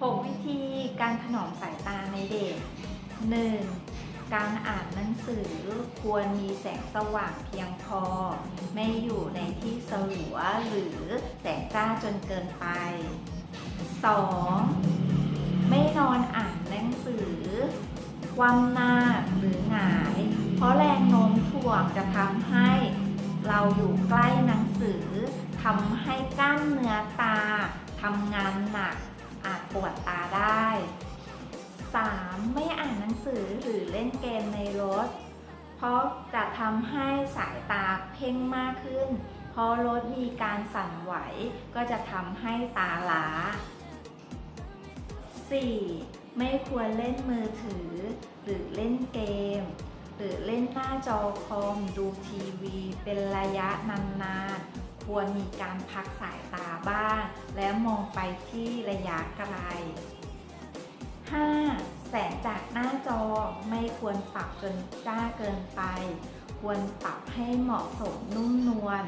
6 วิธีการถนอมสายตาในเด็ก 1. การอ่านหนังสือควรมีแสงสว่างเพียงพอ ไม่อยู่ในที่สลัวหรือแสงจ้าจนเกินไป 2. ไม่นอนอ่านหนังสือ คว่ำหน้าหรือหงาย เพราะแรงโน้มถ่วงจะทำให้เราอยู่ใกล้หนังสือทำให้กล้ามเนื้อตาทำงานหนัก ปวดตาได้ 3. ไม่อ่านหนังสือหรือเล่นเกมในรถ เพราะจะทำให้สายตาเพ่งมากขึ้น เพราะรถมีการสั่นไหวก็จะทำให้ตาล้า 4. ไม่ควรเล่นมือถือ หรือเล่นเกม หรือเล่นหน้าจอคอมดูทีวี เป็นระยะนานๆ ควรมีการพักสายตาบ้าง และมองไปที่ระยะไกล 5. แสงจากหน้าจอไม่ควรปรับจนจ้าเกินไป ควรปรับให้เหมาะสมนุ่มนวล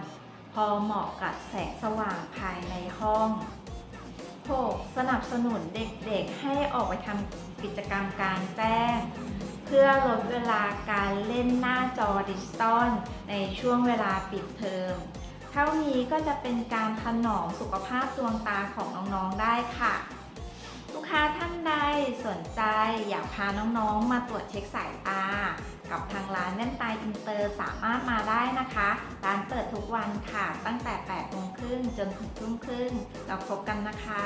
พอเหมาะกับแสงสว่างภายในห้อง 6. สนับสนุนเด็กๆ ให้ออกไปทำกิจกรรมกลารแจ้ง เพื่อลดเวลาการเล่นหน้าจอดิจิตอลในช่วงเวลาปิดเทอม เท่านี้ก็จะเป็นการถนอมสุขภาพดวงตาของน้องๆได้ค่ะ ลูกค้าท่านใดสนใจอยากพาน้องๆ มาตรวจเช็คสายตา กับทางร้านแว่นตาอินเตอร์สามารถมาได้นะคะ ร้านเปิดทุกวันค่ะ ตั้งแต่8โมงครึ่งจนถึงทุ่มครึ่งเราพบกันนะคะ